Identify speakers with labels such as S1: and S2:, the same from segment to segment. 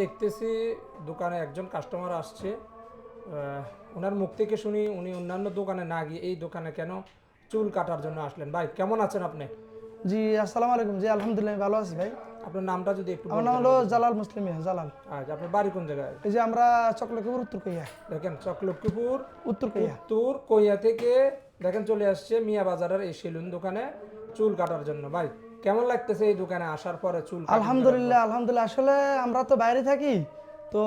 S1: দেখতেছি দোকানে একজন কাস্টমার আসছে। ওনার মুখ থেকে শুনি উনি অন্যান্য দোকানে না গিয়ে এই দোকানে কেন চুল কাটার জন্য আসলেন। ভাই কেমন আছেন আপনি?
S2: জি আসসালামু আলাইকুম। জি আলহামদুলিল্লাহ ভালো আছি ভাই।
S1: আপনার নামটা যদি একটু
S2: আমার নাম হলো জালাল মুসলিম জালাল।
S1: আচ্ছা আপনার বাড়ি কোন জায়গায়?
S2: এই যে আমরা চকলেটপুর উত্তর কইয়া।
S1: দেখেন চকলক্ষীপুর
S2: উত্তর কইয়া।
S1: উত্তর কইয়া থেকে দেখেন চলে আসছে মিয়া বাজারের এই সেলুন দোকানে চুল কাটার জন্য। ভাই কেমন লাগতেছে এই দোকানে আসার পরে চুল
S2: আলহামদুলিল্লাহ আলহামদুলিল্লাহ। আসলে আমরা তো বাইরে থাকি তো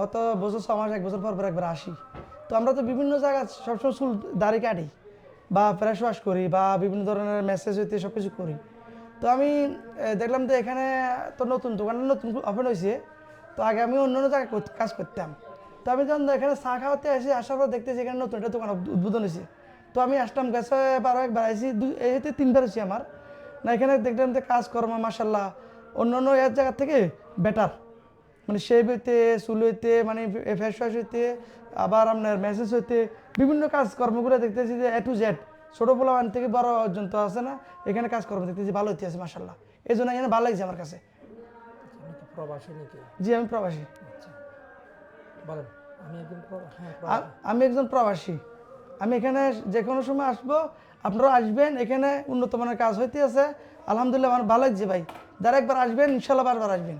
S2: হয়তো বছর ছ মাস এক বছর পর পর একবার আসি। তো আমরা তো বিভিন্ন জায়গায় সবসময় চুল দাড়ি কাটি বা ফ্রেশ ওয়াশ করি বা বিভিন্ন ধরনের মেসেজ হইতে সব কিছু করি। তো আমি দেখলাম যে এখানে তো নতুন দোকান নতুন ওপেন হয়েছে তো আগে আমি অন্য অন্য জায়গায় কাজ করতাম। তো আমি যখন এখানে চা খাওয়াতে আসি আসার পর দেখতেছি এখানে নতুন একটা দোকান উদ্বোধন- হয়েছে তো আমি আসলাম গেছে বারো একবার আইসি দুই এতে তিনবার হয়েছি আমার। না এখানে দেখলাম যে কাজকর্ম মাসাল্লাহ অন্য অন্য এর জায়গা থেকে বেটার মানে শেভ হইতে চুল হইতে মানে ফেস ওয়াশ হইতে আবার আপনার মেসেজ হইতে বিভিন্ন কাজকর্মগুলো দেখতেছি যে এ টু জেড ছোটো পোলাবান থেকে বড় পর্যন্ত আছে না এখানে কাজকর্ম দেখতেছি ভালো হইতে আছে মাসাল্লাহ এই জন্য এখানে ভালো লাগছে আমার কাছে।
S1: প্রবাসী নাকি?
S2: জি আমি প্রবাসী।
S1: আচ্ছা। বলেন আমি একজন প্রবাসী হ্যাঁ প্রবাসী।
S2: আমি একজন প্রবাসী। আমি এখানে যে কোনো সময় আসব, আপনারা আসবেন, এখানে উন্নত মানের কাজ হইতে আছে আলহামদুলিল্লাহ আমার ভালো লাগছে ভাই। যারা একবার আসবেন, ইনশাল্লাহ বারবার আসবেন।